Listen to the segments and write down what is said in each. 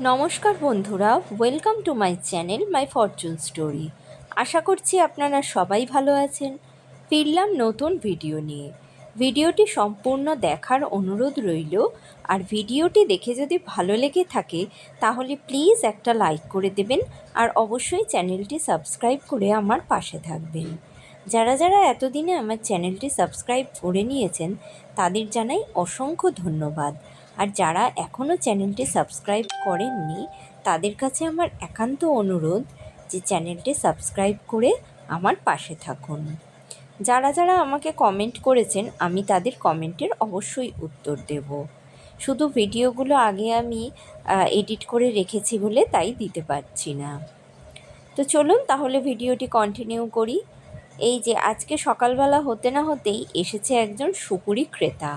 নমস্কার বন্ধুরা welcome to my channel my fortune story আশা করছি আপনারা সবাই ভালো আছেন। ফিরলাম নতুন ভিডিও নিয়ে। ভিডিওটি সম্পূর্ণ দেখার অনুরোধ রইল। আর ভিডিওটি দেখে যদি ভালো লেগে থাকে, তাহলে প্লিজ একটা লাইক করে দেবেন। আর অবশ্যই চ্যানেলটি সাবস্ক্রাইব করে আমার পাশে থাকবেন। যারা যারা এতদিনে আমার চ্যানেলটি সাবস্ক্রাইব করে নিয়েছেন, তাদের জানাই অসংখ্য ধন্যবাদ। আর যারা এখনও চ্যানেলটি সাবস্ক্রাইব করেননি, তাদের কাছে আমার একান্ত অনুরোধ যে চ্যানেলটি সাবস্ক্রাইব করে আমার পাশে থাকুন। যারা যারা আমাকে কমেন্ট করেছেন, আমি তাদের কমেন্টের অবশ্যই উত্তর দেব। শুধু ভিডিওগুলো আগে আমি এডিট করে রেখেছি বলে তাই দিতে পারছি না। তো চলুন তাহলে ভিডিওটি কন্টিনিউ করি। এই যে আজকে সকালবেলা হতে না হতেই এসেছে একজন সুপুরি ক্রেতা।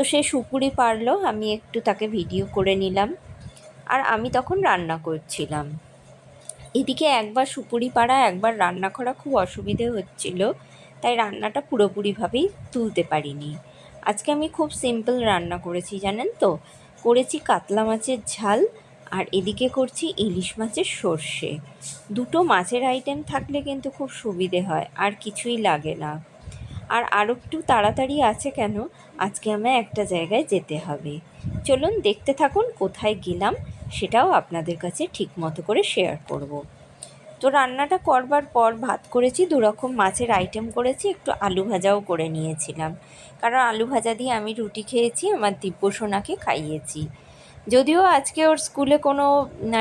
তো সে সুপুরি পারল, আমি একটু তাকে ভিডিও করে নিলাম। আর আমি তখন রান্না করছিলাম। এদিকে একবার সুপুরি পাড়া, একবার রান্না করা খুব অসুবিধে হচ্ছিল, তাই রান্নাটা পুরোপুরিভাবেই তুলতে পারিনি। আজকে আমি খুব সিম্পল রান্না করেছি, জানেন তো? করেছি কাতলা মাছের ঝাল, আর এদিকে করছি ইলিশ মাছের সর্ষে। দুটো মাছের আইটেম থাকলে কিন্তু খুব সুবিধে হয়, আর কিছুই লাগে না। আর আরও একটু তাড়াতাড়ি আছে কেন? আজকে আমায় একটা জায়গায় যেতে হবে। চলুন দেখতে থাকুন কোথায় গেলাম, সেটাও আপনাদের কাছে ঠিক মতো করে শেয়ার করব। তো রান্নাটা করবার পর ভাত করেছি, দুরকম মাছের আইটেম করেছি, একটু আলু ভাজাও করে নিয়েছিলাম। কারণ আলু ভাজা দিয়ে আমি রুটি খেয়েছি, আমার দিব্য সোনাকে খাইয়েছি। যদিও আজকে ওর স্কুলে কোনো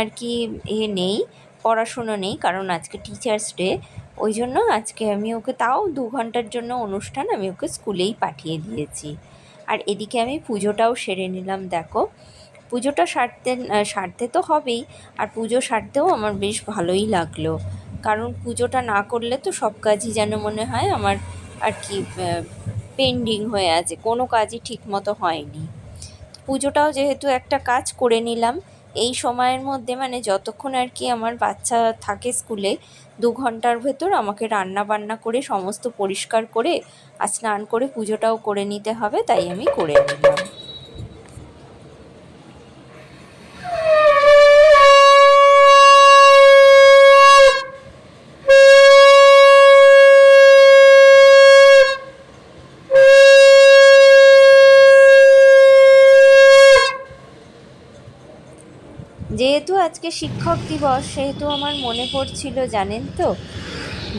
আর কি এ নেই, পড়াশুনো নেই, কারণ আজকে টিচার্স ডে ওই জন্য আজকে আমি ওকে, তাও দু ঘণ্টার জন্য অনুষ্ঠান আমি ওকে স্কুলেই পাঠিয়ে দিয়েছি। আর এদিকে আমি পুজোটাও সেরে নিলাম, দেখো। পুজোটা সারতে সারতে তো হবেই, আর পুজো সারতেও আমার বেশ ভালোই লাগল। কারণ পুজোটা না করলে তো সব কাজই যেন মনে হয় আমার আর কি পেন্ডিং হয়ে আছে, কোনো কাজই ঠিক মতো হয়নি। পুজোটাও যেহেতু একটা কাজ করে নিলাম এই সময়ের মধ্যে মানে যতক্ষণ আর কি আমার বাচ্চা থাকে স্কুলে, দু ঘণ্টার ভেতর আমাকে রান্না বান্না করে সমস্ত পরিষ্কার করে আর স্নান করে পুজোটাও করে নিতে হবে, তাই আমি করে নিলাম। আজকে শিক্ষক দিবস, সেহেতু আমার মনে পড়ছিল, জানেন তো?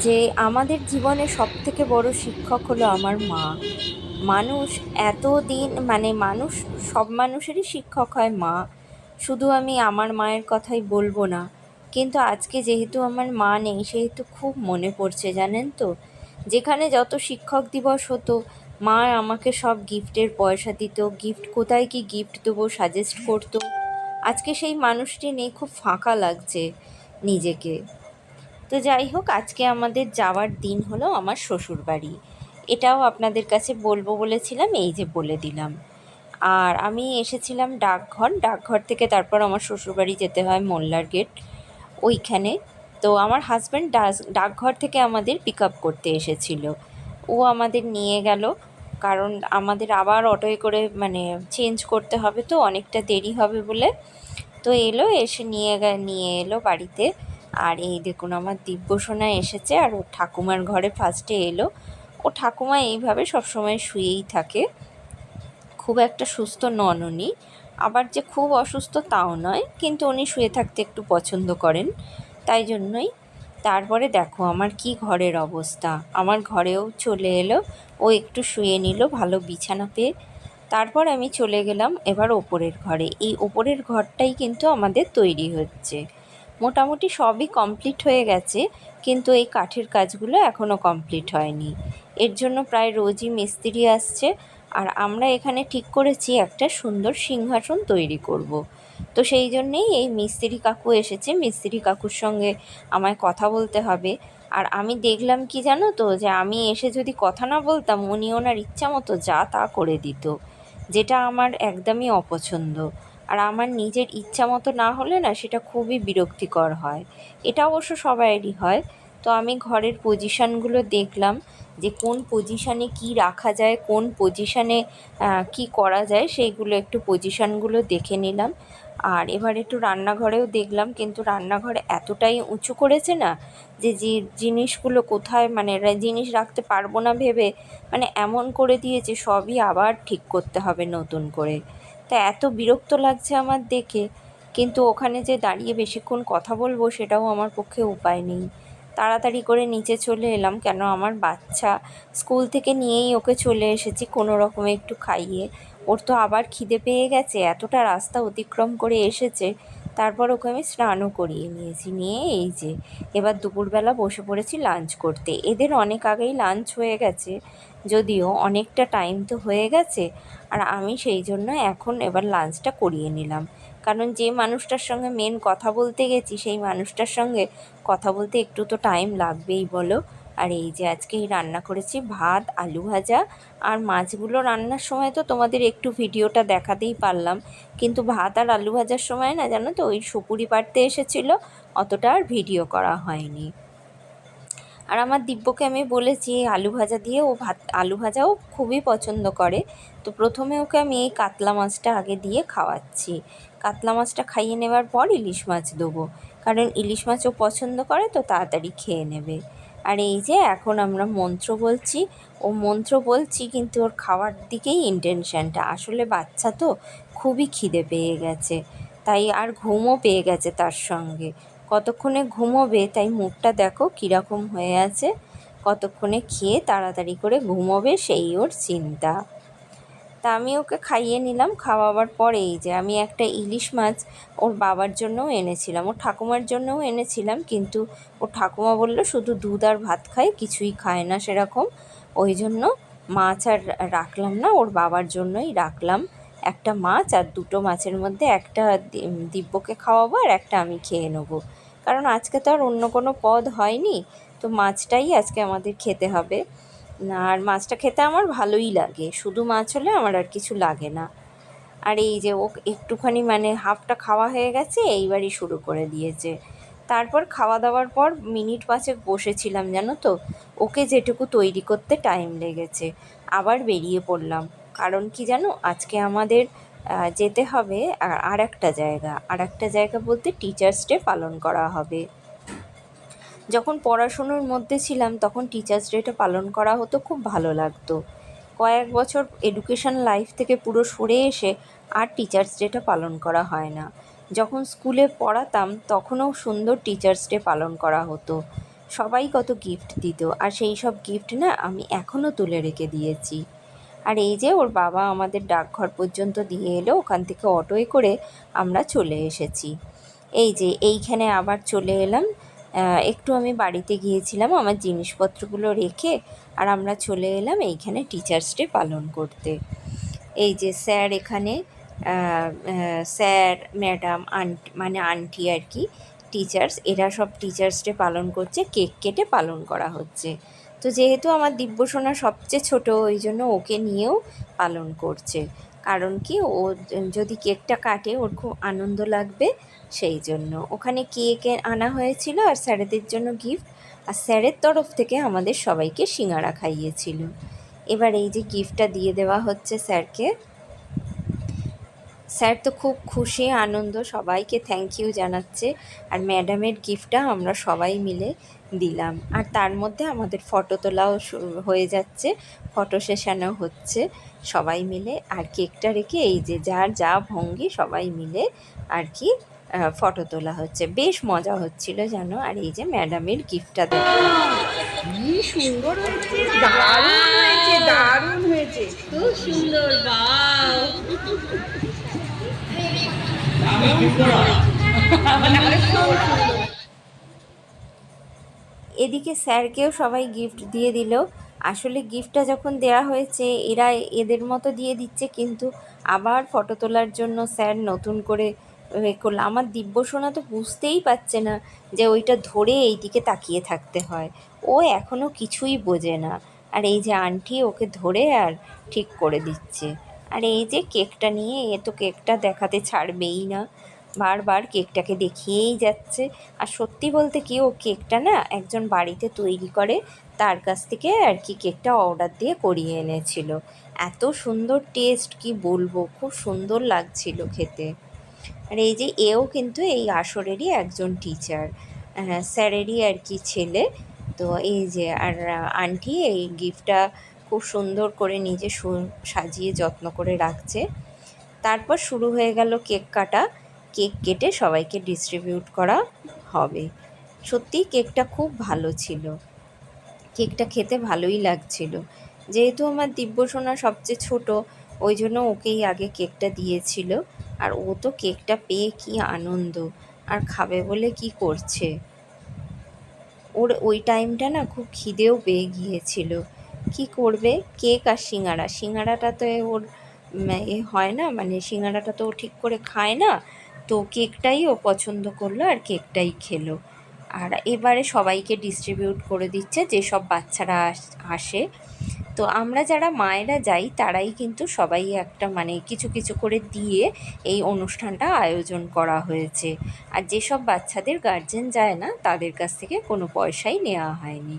যে আমাদের জীবনে সব থেকে বড় শিক্ষক হলো আমার মা। মানুষ এত দিন মানে মানুষ, সব মানুষেরই শিক্ষক হয় মা। শুধু আমি আমার মায়ের কথাই বলব না। কিন্তু আজকে যেহেতু আমার মা নেই, সেহেতু খুব মনে পড়ছে, জানেন তো? যেখানে যত শিক্ষক দিবস হতো, মা আমাকে সব গিফটের পয়সা দিত। গিফট, কোথায় কি গিফট দেবো সাজেস্ট করতো। আজকে সেই মানুষটি নেই, খুব ফাঁকা লাগছে নিজেকে। তো যাই হোক, আজকে আমাদের যাওয়ার দিন হলো আমার শ্বশুর বাড়ি এটাও আপনাদের কাছে বলব বলেছিলাম, এই যে বলে দিলাম। আর আমি এসেছিলাম ডাকঘর ডাকঘর থেকে তারপর আমার শ্বশুরবাড়ি যেতে হয় মোল্লার গেট, ওইখানে। তো আমার হাজব্যান্ড ডাকঘর থেকে আমাদের পিক আপ করতে এসেছিল। ও আমাদের নিয়ে গেল কারণ আমাদের আবার অটোয় করে মানে চেঞ্জ করতে হবে তো, অনেকটা দেরি হবে বলে। তো এলো, এসে নিয়ে নিয়ে এলো বাড়িতে। আর এই দেখুন আমার দিব্যসোনা এসেছে আর ও ঠাকুমার ঘরে ফার্স্টে এলো। ও ঠাকুমা এইভাবে সবসময় শুয়েই থাকে। খুব একটা সুস্থ নন উনি। আবার যে খুব অসুস্থ তাও নয়, কিন্তু উনি শুয়ে থাকতে একটু পছন্দ করেন। তাই জন্যই তারপরে দেখো আমার কি ঘরের অবস্থা। আমার ঘরেও চলে এলো, ও একটু শুয়ে নিল ভালো বিছানা পেয়ে। তারপর আমি চলে গেলাম এবার ওপরের ঘরে। এই ওপরের ঘরটাই কিন্তু আমাদের তৈরি হচ্ছে। মোটামুটি সবই কমপ্লিট হয়ে গেছে, কিন্তু এই কাঠের কাজগুলো এখনও কমপ্লিট হয়নি। এর জন্য প্রায় রোজই মিস্ত্রি আসছে। আর আমরা এখানে ঠিক করেছি একটা সুন্দর সিংহাসন তৈরি করব। তো সেই জন্যেই এই মিস্ত্রি কাকু এসেছে। মিস্ত্রি কাকুর সঙ্গে আমায় কথা বলতে হবে। আর আমি দেখলাম কি জানো তো, যে আমি এসে যদি কথা না বলতাম, উনি ওনার ইচ্ছা মতো যা তা করে দিত, যেটা আমার একদমই অপছন্দ। আর আমার নিজের ইচ্ছা মতো না হলে না সেটা খুবই বিরক্তিকর হয়। এটা অবশ্য সবাইয়েরই হয়। তো আমি ঘরের পজিশানগুলো দেখলাম। যে কোন পজিশানে কি রাখা যায়, কোন পজিশানে কি করা যায়, সেইগুলো একটু পজিশানগুলো দেখে নিলাম। আর এবার একটু রান্নাঘরেও দেখলাম, কিন্তু রান্নাঘরে এতটাই উঁচু করেছে না যে যে জিনিসগুলো কোথায় মানে জিনিস রাখতে পারব না ভেবে মানে এমন করে দিয়েছে, সবই আবার ঠিক করতে হবে নতুন করে। তা এত বিরক্ত লাগছে আমার দেখে, কিন্তু ওখানে যে দাঁড়িয়ে বেশিক্ষণ কথা বলব, সেটাও আমার পক্ষে উপায় নেই। তাড়াতাড়ি করে নিচে চলে এলাম কেন আমার বাচ্চা স্কুল থেকে নিয়েই ওকে চলে এসেছি কোনো রকমে একটু খাইয়ে। ওর তো আবার খিদে পেয়ে গেছে, এতটা রাস্তা অতিক্রম করে এসেছে। তারপর ওকে আমি স্নানও করিয়ে নিয়েছি, নিয়ে এই যে এবার দুপুরবেলা বসে পড়েছি লাঞ্চ করতে। এদের অনেক আগেই লাঞ্চ হয়ে গেছে, যদিও অনেকটা টাইম তো হয়ে গেছে আর আমি সেই জন্য এখন এবার লাঞ্চটা করিয়ে নিলাম। কারণ যে মানুষটার সঙ্গে মেন কথা বলতে গেছি, সেই মানুষটার সঙ্গে কথা বলতে একটু তো টাইম লাগবেই বলো। আর এই যে আজকে রান্না করেছি ভাত, আলু ভাজা আর মাছগুলো রান্নার সময় তো তোমাদের একটু ভিডিওটা দেখাতেই পারলাম। কিন্তু ভাত আর আলু ভাজার সময় না জানো তো ওই সুপুরি পাড়তে এসেছিল, অতটা আর ভিডিও করা হয়নি। আর আমার দিব্যকে আমি বলেছি আলু ভাজা দিয়ে, ও ভাত, আলু ভাজাও খুবই পছন্দ করে। তো প্রথমে ওকে আমি এই কাতলা মাছটা আগে দিয়ে খাওয়াচ্ছি। কাতলা মাছটা খাইয়ে নেওয়ার পর ইলিশ মাছ দেবো। কারণ ইলিশ মাছ ও পছন্দ করে, তো তাড়াতাড়ি খেয়ে নেবে। আর এই যে এখন আমরা মন্ত্র বলছি, ও মন্ত্র বলছি কিন্তু ওর খাওয়ার দিকেই ইন্টেনশনটা আসলে বাচ্চা তো খুবই খিদে পেয়ে গেছে। তাই আর ঘুমও পেয়ে গেছে তার সঙ্গে। কতক্ষণে ঘুমোবে তাই মুখটা দেখো কীরকম হয়ে আছে। কতক্ষণে খেয়ে তাড়াতাড়ি করে ঘুমোবে সেই ওর চিন্তা। তা আমি ওকে খাইয়ে নিলাম, খাওয়াবার পরে এই যে আমি একটা ইলিশ মাছ ওর বাবার জন্যও এনেছিলাম ওর ঠাকুমার জন্যও এনেছিলাম, কিন্তু ওর ঠাকুমা বলল শুধু দুধ আর ভাত খায়, কিছুই খায় না সেরকম। ওই জন্য মাছ আর রাখলাম না, ওর বাবার জন্যই রাখলাম। একটা মাছ আর দুটো মাছের মধ্যে একটা দিব্যকে খাওয়াবো আর একটা আমি খেয়ে নেব। কারণ আজকে তো আর অন্য কোনো পদ হয়নি। তো মাছটাই আজকে আমাদের খেতে হবে। আর মাছটা খেতে আমার ভালোই লাগে। শুধু মাছ হলে আমার আর কিছু লাগে না। আর এই যে ও একটুখানি মানে হাফটা খাওয়া হয়ে গেছে, এইবারই শুরু করে দিয়েছে। তারপর খাওয়া দাওয়ার পর মিনিট পাঁচেক বসেছিলাম, জানো তো? ওকে যেটুকু তৈরি করতে টাইম লেগেছে। আবার বেরিয়ে পড়লাম। কারণ কি জানো? আজকে আমাদের যেতে হবে আর- একটা জায়গা। আর একটা জায়গা বলতে টিচার্স ডে পালন করা হবে। যখন পড়াশুনোর মধ্যে ছিলাম, তখন টিচার্স ডেটা পালন করা হতো, খুব ভালো লাগতো। কয়েক বছর এডুকেশন লাইফ থেকে পুরো সরে এসে আর টিচার্স ডেটা পালন করা হয় না। যখন স্কুলে পড়াতাম, তখনও সুন্দর টিচার্স ডে পালন করা হতো। সবাই কত গিফট দিত, আর সেই সব গিফট না আমি এখনও তুলে রেখে দিয়েছি। আর এই যে ওর বাবা আমাদের ডাকঘর পর্যন্ত দিয়ে এলো, ওখান থেকে অটোয় করে আমরা চলে এসেছি। এই যে এইখানে আবার চলে এলাম। একটু আমি বাড়িতে গিয়েছিলাম আমার জিনিসপত্রগুলো রেখে, আর আমরা চলে এলাম এইখানে টিচার্স ডে পালন করতে। এই যে স্যার এখানে স্যার, ম্যাডাম, আন্টি মানে আন্টি আর কি টিচার্স এরা সব টিচার্স ডে পালন করছে, কেক কেটে পালন করা হচ্ছে। তো যেহেতু আমার দিব্যসোনা সবচেয়ে ছোট, ওই জন্য ওকে নিয়েও পালন করছে। কারণ কি, ও যদি কেকটা কাটে, ওর খুব আনন্দ লাগবে সেই জন্য। ওখানে কেক আনা হয়েছিল আর স্যারেদের জন্য গিফট আর স্যারের তরফ থেকে আমাদের সবাইকে সিঙ্গারা খাইয়েছিল। এবার এই যে গিফটটা দিয়ে দেওয়া হচ্ছে স্যারকে, স্যার তো খুব খুশি, আনন্দ, সবাইকে থ্যাংক ইউ জানাচ্ছে। আর ম্যাডামের গিফটটা আমরা সবাই মিলে দিলাম। আর তার মধ্যে আমাদের ফটো তোলাও শু- হয়ে যাচ্ছে ফটো সেশনও হচ্ছে। সবাই মিলে আর কেকটা রেখে এই যে যার যা ভঙ্গি সবাই মিলে আর কি ফটো তোলা হচ্ছে। বেশ মজা হচ্ছিল জানো আর এই যে ম্যাডামের গিফটটা দেখো। কি সুন্দর হয়েছে দারুণ হয়েছে দারুণ হয়েছে। খুব সুন্দর বাও এদিকে স্যারকেও সবাই গিফট দিয়ে দিল। আসলে গিফটটা যখন দেয়া হয়েছে, এরা এদের মতো দিয়ে দিচ্ছে, কিন্তু আবার ফটো তোলার জন্য স্যার নতুন করে এ করল। আমার দিব্য দিব্যসোনা তো বুঝতেই পারছে না যে ওইটা ধরে এই দিকে তাকিয়ে থাকতে হয়। ও এখনও কিছুই বোঝে না। আর এই যে আন্টি ওকে ধরে আর ঠিক করে দিচ্ছে। আর এই যে কেকটা নিয়ে, এ তো কেকটা দেখাতে ছাড়বেই না। বারবার কেকটাকে দেখিয়েই যাচ্ছে। আর সত্যি বলতে কি, ও কেকটা না একজন বাড়িতে তৈরি করে, তার কাছ থেকে আর কি কেকটা অর্ডার দিয়ে করিয়ে এনেছিল। এত সুন্দর টেস্ট, কি বলব, খুব সুন্দর লাগছিল খেতে। আর এই যে এও কিন্তু এই আসরেরই একজন টিচার স্যারেরই আর কি ছেলে। তো এই যে, আর আন্টি এই গিফটটা খুব সুন্দর করে নিজে সাজিয়ে যত্ন করে রাখছে। তারপর শুরু হয়ে গেল কেক কাটা। কেক কেটে সবাইকে ডিস্ট্রিবিউট করা হবে। সত্যিই কেকটা খুব ভালো ছিল। কেকটা খেতে ভালোই লাগছিল। যেহেতু আমার দিব্যসোনা সবচেয়ে ছোট, ওই জন্য ওকেই আগে কেকটা দিয়েছিল। আর ও তো কেকটা পেয়ে কি আনন্দ। আর খাবে বলে কি করছে? ওর ওই টাইমটা না খুব খিদেও পেয়ে গিয়েছিল। কি করবে? কেক আর সিঙ্গারা। সিঙ্গারাটা তো ওর এ হয় না মানে সিঙ্গারাটা তো ও ঠিক করে খায় না। তো কেকটাই ও পছন্দ করল আর কেকটাই খেলো। আর এবারে সবাইকে ডিস্ট্রিবিউট করে দিচ্ছে যেসব বাচ্চারা আসে তো আমরা যারা মায়েরা যাই, তারাই কিন্তু সবাই একটা মানে কিছু কিছু করে দিয়ে এই অনুষ্ঠানটা আয়োজন করা হয়েছে। আর যেসব বাচ্চাদের গার্জেন যায় না, তাদের কাছ থেকে কোনো পয়সাই নেওয়া হয়নি।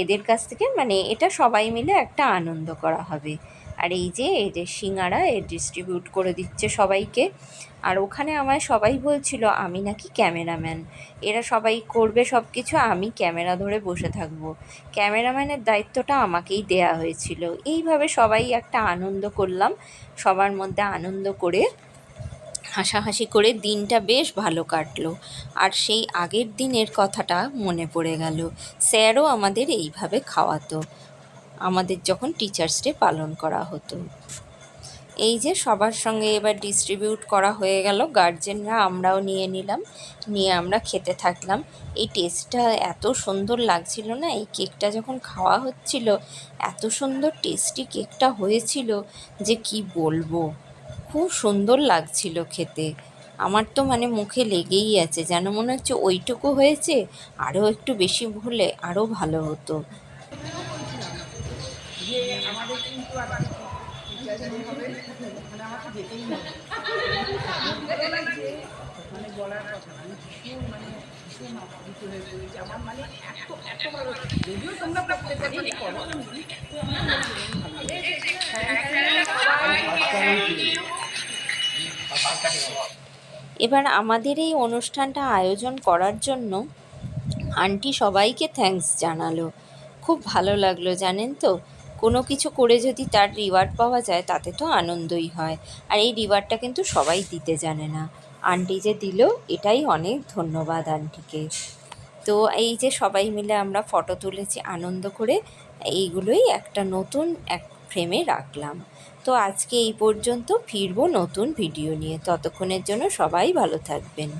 এদের কাছ থেকে মানে এটা সবাই মিলে একটা আনন্দ করা হবে। আর এই যে এই যে সিঙ্গারা, এ ডিস্ট্রিবিউট করে দিচ্ছে সবাইকে। আর ওখানে আমায় সবাই বলছিল, আমি নাকি ক্যামেরাম্যান। এরা সবাই করবে সব কিছু আমি ক্যামেরা ধরে বসে থাকব। ক্যামেরাম্যানের দায়িত্বটা আমাকেই দেয়া হয়েছিল। এইভাবে সবাই একটা আনন্দ করলাম, সবার মধ্যে আনন্দ করে, হাসাহাসি করে দিনটা বেশ ভালো কাটলো। আর সেই আগের দিনের কথাটা মনে পড়ে গেল। স্যারও আমাদের এইভাবে খাওয়াতো। আমাদের যখন টিচার্স ডে পালন করা হতো। এই যে সবার সঙ্গে এবার ডিস্ট্রিবিউট করা হয়ে গেল গার্জেনরা আমরাও নিয়ে নিলাম, নিয়ে আমরা খেতে থাকলাম। এই টেস্টটা এত সুন্দর লাগছিল না? এই কেকটা যখন খাওয়া হচ্ছিল, এত সুন্দর টেস্টি কেকটা হয়েছিল যে কি বলব? খুব সুন্দর লাগছিল খেতে। আমার তো মানে মুখে লেগেই আছে, যেন মনে হচ্ছে ওইটুকু হয়েছে, আরও একটু বেশি হলে আরও ভালো হতো যে আমাদের কিন্তু আর টিচার ডে হবে মানে আমাকে মানে বলার মানে হয়ে আমার মানে এত এত ভালো যদিও তোমরা। এবার আমাদের এই অনুষ্ঠানটা আয়োজন করার জন্য আন্টি সবাইকে থ্যাঙ্কস জানালো খুব ভালো লাগল, জানেন তো কোনো কিছু করে যদি তার রিওয়ার্ড পাওয়া যায়, তাতে তো আনন্দই হয়। আর এই রিওয়ার্ডটা কিন্তু সবাই দিতে জানে না। আন্টি যে দিল, এটাই অনেক ধন্যবাদ আন্টিকে। তো এই যে সবাই মিলে আমরা ফটো তুলেছি আনন্দ করে, এইগুলোই একটা নতুন এক ফ্রেমে রাখলাম। তো আজকে এই পর্যন্ত ফিরবো নতুন ভিডিও নিয়ে। ততক্ষণের জন্য সবাই ভালো থাকবেন।